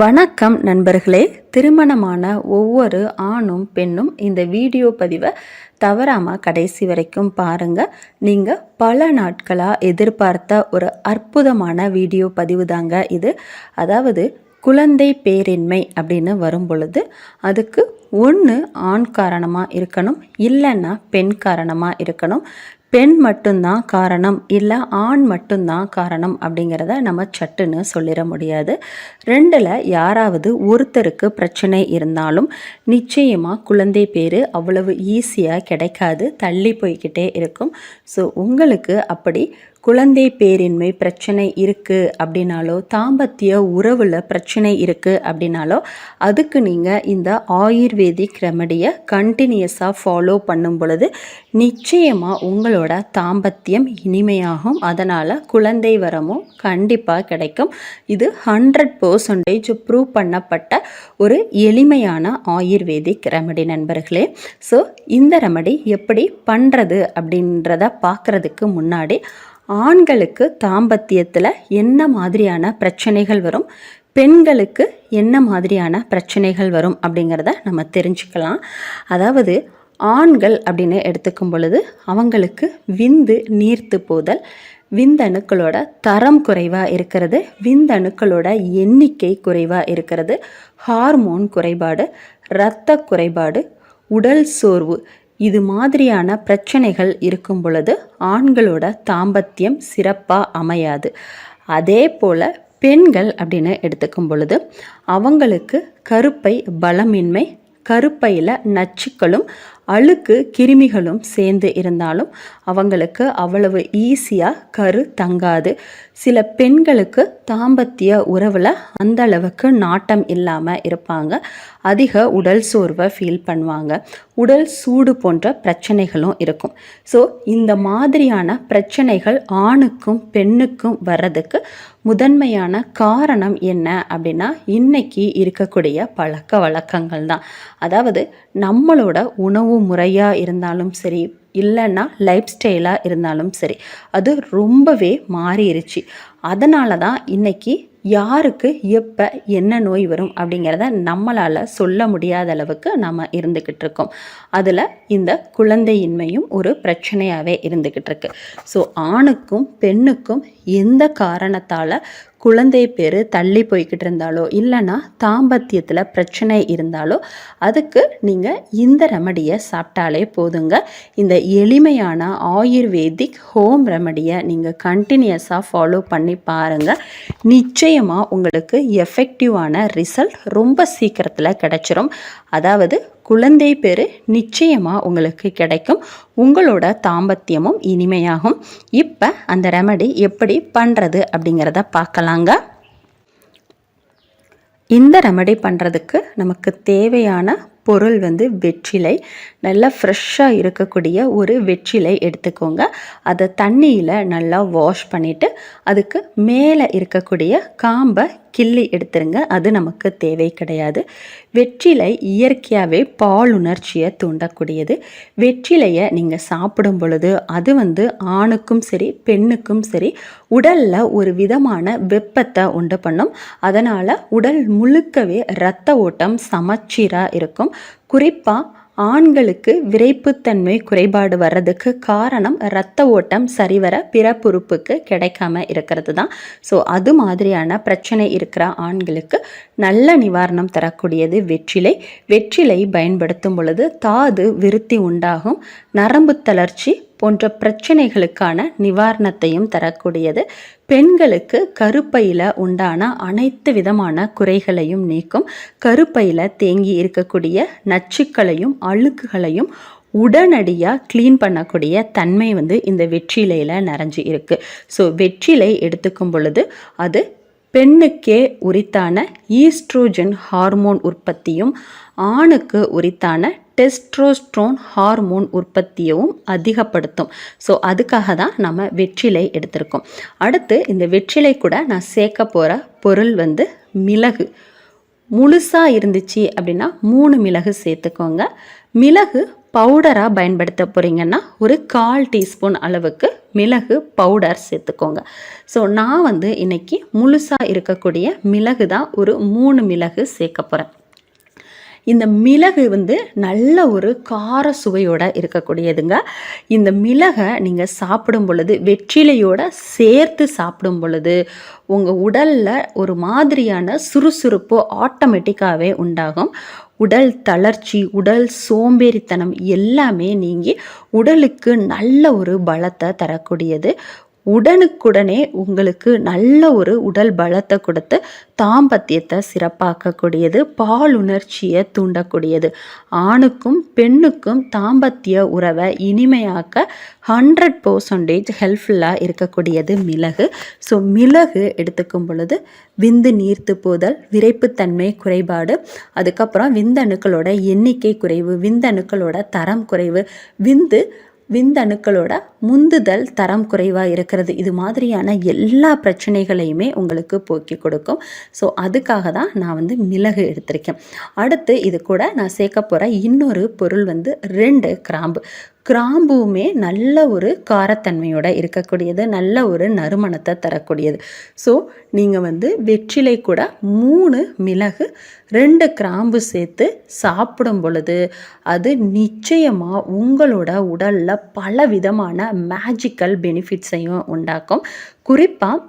வணக்கம் நண்பர்களே. திருமணமான ஒவ்வொரு ஆணும் பெண்ணும் இந்த வீடியோ பதிவை தவறாமல் கடைசி வரைக்கும் பாருங்கள் நீங்கள் பல நாட்களாக எதிர்பார்த்த ஒரு அற்புதமான வீடியோ பதிவு தாங்க இது. அதாவது குழந்தை பேரின்மை அப்படின்னு வரும் பொழுது அதுக்கு ஒன்று ஆண் காரணமாக இருக்கணும் இல்லைன்னா பெண் காரணமாக இருக்கணும். பெண் மட்டும்தான் காரணம் இல்லை ஆண் மட்டும்தான் காரணம் அப்படிங்கிறத நம்ம சட்டுன்னு சொல்லிட முடியாது. ரெண்டில் யாராவது ஒருத்தருக்கு பிரச்சனை இருந்தாலும் நிச்சயமாக குழந்தை பேர் அவ்வளவு ஈஸியாக கிடைக்காது தள்ளி போய்கிட்டே இருக்கும். ஸோ உங்களுக்கு அப்படி குழந்தை பேரின்மை பிரச்சனை இருக்குது அப்படின்னாலோ தாம்பத்திய உறவில் பிரச்சனை இருக்குது அப்படின்னாலோ அதுக்கு நீங்கள் இந்த ஆயுர்வேதிக் ரெமடியை கண்டினியூஸாக ஃபாலோ பண்ணும் பொழுது நிச்சயமாக உங்களோட தாம்பத்தியம் இனிமையாகும். அதனால் குழந்தை வரமும் கண்டிப்பாக கிடைக்கும். இது ஹண்ட்ரட் பர்சன்டேஜ் ப்ரூவ் பண்ணப்பட்ட ஒரு எளிமையான ஆயுர்வேதிக் ரெமடி நண்பர்களே. ஸோ இந்த ரெமடி எப்படி பண்ணுறது அப்படின்றத பார்க்குறதுக்கு முன்னாடி ஆண்களுக்கு தாம்பத்தியத்தில் என்ன மாதிரியான பிரச்சனைகள் வரும்? பெண்களுக்கு என்ன மாதிரியான பிரச்சனைகள் வரும்? அப்படிங்கிறத நம்ம தெரிஞ்சுக்கலாம். அதாவது ஆண்கள் அப்படின்னு எடுத்துக்கும் பொழுது அவங்களுக்கு விந்து நீர்த்து போதல் விந்தணுக்களோட தரம் குறைவாக இருக்கிறது விந்தணுக்களோட எண்ணிக்கை குறைவாக இருக்கிறது ஹார்மோன் குறைபாடு இரத்த குறைபாடு உடல் சோர்வு இது மாதிரியான பிரச்சனைகள் இருக்கும் பொழுது ஆண்களோட தாம்பத்தியம் சிறப்பாக அமையாது. அதே போல் பெண்கள் அப்படின்னு எடுத்துக்கும் பொழுது அவங்களுக்கு கருப்பை பலமின்மை கருப்பையில் நச்சுக்களும் அழுக்கு கிருமிகளும் சேர்ந்து இருந்தாலும் அவங்களுக்கு அவ்வளவு ஈஸியாக கரு தங்காது. சில பெண்களுக்கு தாம்பத்திய உறவில் அந்த அளவுக்கு நாட்டம் இல்லாமல் இருப்பாங்க. அதிக உடல் சோர்வை ஃபீல் பண்ணுவாங்க. உடல் சூடு போன்ற பிரச்சனைகளும் இருக்கும். ஸோ இந்த மாதிரியான பிரச்சனைகள் ஆணுக்கும் பெண்ணுக்கும் வர்றதுக்கு முதன்மையான காரணம் என்ன அப்படின்னா இன்னைக்கு இருக்கக்கூடிய பழக்க வழக்கங்கள் தான் அதாவது நம்மளோட உணவு முறையாக இருந்தாலும் சரி இல்லைன்னா லைஃப் ஸ்டைலாக இருந்தாலும் சரி அது ரொம்பவே மாறிடுச்சு அதனால தான் இன்றைக்கி யாருக்கு எப்போ என்ன நோய் வரும் அப்படிங்கிறத நம்மளால் சொல்ல முடியாத அளவுக்கு நம்ம இருந்துக்கிட்டு இருக்கோம். அதில் இந்த குழந்தையின்மையும் ஒரு பிரச்சனையாகவே இருந்துக்கிட்டு இருக்கு. ஸோ ஆணுக்கும் பெண்ணுக்கும் எந்த காரணத்தால் குழந்தை பேர் தள்ளி போய்கிட்டு இருந்தாலோ இல்லைன்னா தாம்பத்தியத்தில் பிரச்சனை இருந்தாலோ அதுக்கு நீங்கள் இந்த ரெமடியை சாப்பிட்டாலே போதுங்க. இந்த எளிமையான ஆயுர்வேதிக் ஹோம் ரெமடியை நீங்கள் கண்டினியூஸாக ஃபாலோ பண்ணி பாருங்கள் நிச்சயமாக உங்களுக்கு எஃபெக்டிவான ரிசல்ட் ரொம்ப சீக்கிரத்தில் கிடச்சிரும். அதாவது குழந்தை பேர் நிச்சயமாக உங்களுக்கு கிடைக்கும். உங்களோட தாம்பத்தியமும் இனிமையாகும். இப்போ அந்த ரெமடி எப்படி பண்ணுறது அப்படிங்கிறத பார்க்கலாங்க. இந்த ரெமடி பண்ணுறதுக்கு நமக்கு தேவையான பொருள் வந்து வெற்றிலை. நல்லா ஃப்ரெஷ்ஷாக இருக்கக்கூடிய ஒரு வெற்றிலை எடுத்துக்கோங்க. அதை தண்ணியில் நல்லா வாஷ் பண்ணிவிட்டு அதுக்கு மேலே இருக்கக்கூடிய காம்பை கிள்ளி எடுத்துருங்க. அது நமக்கு தேவை கிடையாது. வெற்றிலை இயற்கையாகவே பால் உணர்ச்சியை தூண்டக்கூடியது. வெற்றிலையை நீங்கள் சாப்பிடும் பொழுது அது வந்து ஆணுக்கும் சரி பெண்ணுக்கும் சரி உடலில் ஒரு விதமான வெப்பத்தை உண்டு பண்ணும். அதனால் உடல் முழுக்கவே இரத்த ஓட்டம் சமச்சீராக இருக்கும். குறிப்பாக ஆண்களுக்கு விரைப்புத்தன்மை குறைபாடு வர்றதுக்கு காரணம் இரத்த ஓட்டம் சரிவர பிறப்புறுப்புக்கு கிடைக்காம இருக்கிறது தான். ஸோ அது மாதிரியான பிரச்சனை இருக்கிற ஆண்களுக்கு நல்ல நிவாரணம் தரக்கூடியது வெற்றிலை. வெற்றிலை பயன்படுத்தும் பொழுது தாது விருத்தி உண்டாகும். நரம்பு தளர்ச்சி போன்ற பிரச்சனைகளுக்கான நிவாரணத்தையும் தரக்கூடியது. பெண்களுக்கு கருப்பையில் உண்டான அனைத்து விதமான குறைகளையும் நீக்கும். கருப்பையில் தேங்கி இருக்கக்கூடிய நச்சுக்களையும் அழுக்குகளையும் உடனடியாக க்ளீன் பண்ணக்கூடிய தன்மை வந்து இந்த வெற்றிலையில் நிறைஞ்சு இருக்குது ஸோ வெற்றிலை எடுத்துக்கும் பொழுது அது பெண்ணுக்கே உரித்தான ஈஸ்ட்ரோஜன் ஹார்மோன் உற்பத்தியும் ஆணுக்கு உரித்தான டெஸ்ட்ரோஸ்ட்ரோன் ஹார்மோன் உற்பத்தியவும் அதிகப்படுத்தும். ஸோ அதுக்காக தான் நம்ம வெற்றிலை எடுத்திருக்கோம். அடுத்து இந்த வெற்றிலை கூட நான் சேர்க்க போகிற பொருள் வந்து மிளகு. முழுசாக இருந்துச்சு அப்படின்னா மூணு மிளகு சேர்த்துக்கோங்க. மிளகு பவுடராக பயன்படுத்த போகிறீங்கன்னா ஒரு கால் டீஸ்பூன் அளவுக்கு மிளகு பவுடர் சேர்த்துக்கோங்க. ஸோ நான் வந்து இன்றைக்கி முழுசாக இருக்கக்கூடிய மிளகு தான் ஒரு மூணு மிளகு சேர்க்க போகிறேன் இந்த மிளகு வந்து நல்ல ஒரு கார சுவையோட இருக்கக்கூடியதுங்க. இந்த மிளகை நீங்கள் சாப்பிடும் பொழுது வெற்றிலையோட சேர்த்து சாப்பிடும் பொழுது உங்கள் உடலில் ஒரு மாதிரியான சுறுசுறுப்பு ஆட்டோமேட்டிக்காகவே உண்டாகும். உடல் தளர்ச்சி உடல் சோம்பேறித்தனம் எல்லாமே நீங்கி உடலுக்கு நல்ல ஒரு பலத்தை தரக்கூடியது. உடனுக்குடனே உங்களுக்கு நல்ல ஒரு உடல் பலத்தை கொடுத்து தாம்பத்தியத்தை சிறப்பாக்கக்கூடியது பால் உணர்ச்சியை தூண்டக்கூடியது. ஆணுக்கும் பெண்ணுக்கும் தாம்பத்திய உறவை இனிமையாக்க ஹண்ட்ரட் பர்சன்டேஜ் ஹெல்ப்ஃபுல்லாக இருக்கக்கூடியது மிளகு. ஸோ மிளகு எடுத்துக்கும் பொழுது விந்து நீர்த்து போதல் விரைப்புத்தன்மை குறைபாடு அதுக்கப்புறம் விந்தணுக்களோட எண்ணிக்கை குறைவு விந்தணுக்களோட தரம் குறைவு விந்து விந்தணுக்களோட முந்துதல் தரம் குறைவாக இருக்கிறது. இது மாதிரியான எல்லா பிரச்சனைகளையுமே உங்களுக்கு போக்கி கொடுக்கும். ஸோ அதுக்காக தான் நான் வந்து மிளகு எடுத்திருக்கேன். அடுத்து இது கூட நான் சேர்க்க போகிற இன்னொரு பொருள் வந்து ரெண்டு கிராம்பு. கிராம்புமே நல்ல ஒரு காரத்தன்மையோட இருக்கக்கூடியது நல்ல ஒரு நறுமணத்தை தரக்கூடியது. ஸோ நீங்கள் வந்து வெற்றிலை கூட மூணு மிளகு ரெண்டு கிராம்பு சேர்த்து சாப்பிடும் பொழுது அது நிச்சயமாக உங்களோட உடலில் பல விதமான மேஜிக்கல் பெனிஃபிட்ஸையும் உண்டாக்கும். குறிப்பாக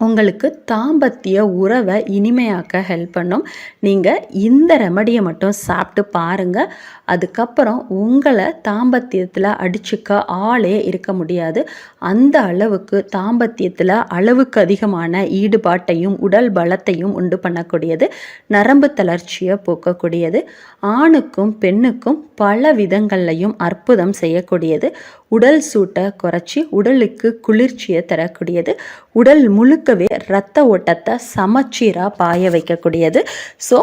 உங்களுக்கு தாம்பத்திய உறவை இனிமையாக்க ஹெல்ப் பண்ணும். நீங்கள் இந்த ரெமடியை மட்டும் சாப்பிட்டு பாருங்கள் அதுக்கப்புறம் உங்களை தாம்பத்தியத்தில் அடிச்சுக்க ஆளே இருக்க முடியாது. அந்த அளவுக்கு தாம்பத்தியத்தில் அளவுக்கு அதிகமான ஈடுபாட்டையும் உடல் பலத்தையும் உண்டு பண்ணக்கூடியது. நரம்பு தளர்ச்சியை போக்கக்கூடியது. ஆணுக்கும் பெண்ணுக்கும் பல விதங்கள்லையும் அற்புதம் செய்யக்கூடியது. உடல் சூட்டை குறைச்சி உடலுக்கு குளிர்ச்சியை தரக்கூடியது. உடல் முழுக்கவே இரத்த ஓட்டத்தை சமச்சீராக பாய வைக்கக்கூடியது. ஸோ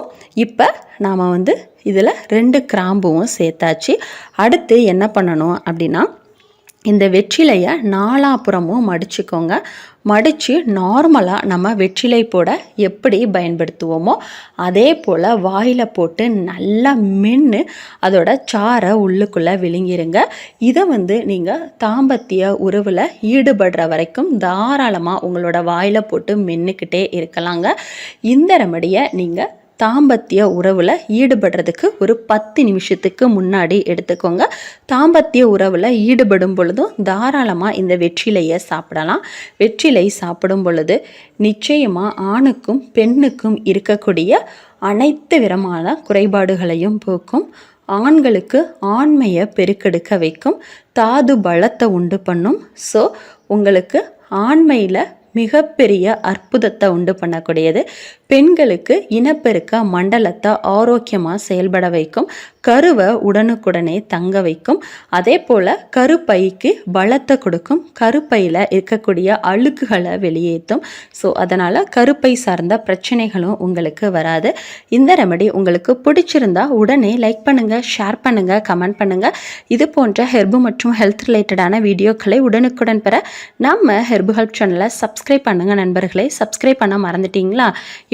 இப்போ நாம் வந்து இதில் ரெண்டு கிராம்பும் சேர்த்தாச்சு. அடுத்து என்ன பண்ணணும் அப்படின்னா இந்த வெற்றிலையை நாலாப்புறமும் மடிச்சுக்கோங்க. மடித்து நார்மலாக நம்ம வெற்றிலை போட எப்படி பயன்படுத்துவோமோ அதே போல் வாயில் போட்டு நல்லா மென்று அதோட சாரை உள்ளுக்குள்ளே விழுங்கிருங்க. இதை வந்து நீங்கள் தாம்பத்திய உறவில் ஈடுபடுற வரைக்கும் தாராளமாக உங்களோட வாயில் போட்டு மென்னுக்கிட்டே இருக்கலாங்க. இந்த ரெமடியை நீங்கள் தாம்பத்திய உறவில் ஈடுபடுறதுக்கு ஒரு பத்து நிமிஷத்துக்கு முன்னாடி எடுத்துக்கோங்க. தாம்பத்திய உறவில் ஈடுபடும் பொழுதும் தாராளமாக இந்த வெற்றிலையை சாப்பிடலாம். வெற்றிலை சாப்பிடும் பொழுது நிச்சயமாக ஆணுக்கும் பெண்ணுக்கும் இருக்கக்கூடிய அனைத்து விதமான குறைபாடுகளையும் போக்கும். ஆண்களுக்கு ஆண்மையை பெருக்கெடுக்க வைக்கும். தாது பலத்தை உண்டு பண்ணும். ஸோ உங்களுக்கு ஆண்மையில் மிகப்பெரிய அற்புதத்தை உண்டு பண்ணக்கூடியது. பெண்களுக்கு இனப்பெருக்க மண்டலத்தை ஆரோக்கியமாக செயல்பட வைக்கும் கருவை உடனுக்குடனே தங்க வைக்கும். அதே போல் கருப்பைக்கு பலத்தை கொடுக்கும். கருப்பையில் இருக்கக்கூடிய அழுக்குகளை வெளியேற்றும். ஸோ அதனால் கருப்பை சார்ந்த பிரச்சனைகளும் உங்களுக்கு வராது. இந்த ரெமடி உங்களுக்கு பிடிச்சிருந்தா உடனே லைக் பண்ணுங்கள் ஷேர் பண்ணுங்கள் கமெண்ட் பண்ணுங்கள் இது போன்ற ஹெர்பு மற்றும் ஹெல்த் ரிலேட்டடான வீடியோக்களை உடனுக்குடன் பெற நம்ம ஹெர்பு ஹெல்ப் சேனலை சப்ஸ்கிரைப் பண்ணுங்கள் நண்பர்களை. சப்ஸ்கிரைப் பண்ண மறந்துட்டீங்களா?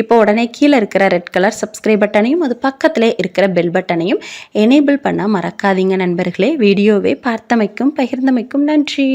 இப்போ உடனே கீழே இருக்கிற ரெட் கலர் சப்ஸ்கிரைப் பட்டனையும் அது பக்கத்திலே இருக்கிற பெல் பட்டனையும் எனேபிள் பண்ண மறக்காதீங்க நண்பர்களே. வீடியோவை பார்த்தமைக்கும் பகிர்ந்தமைக்கும் நன்றி.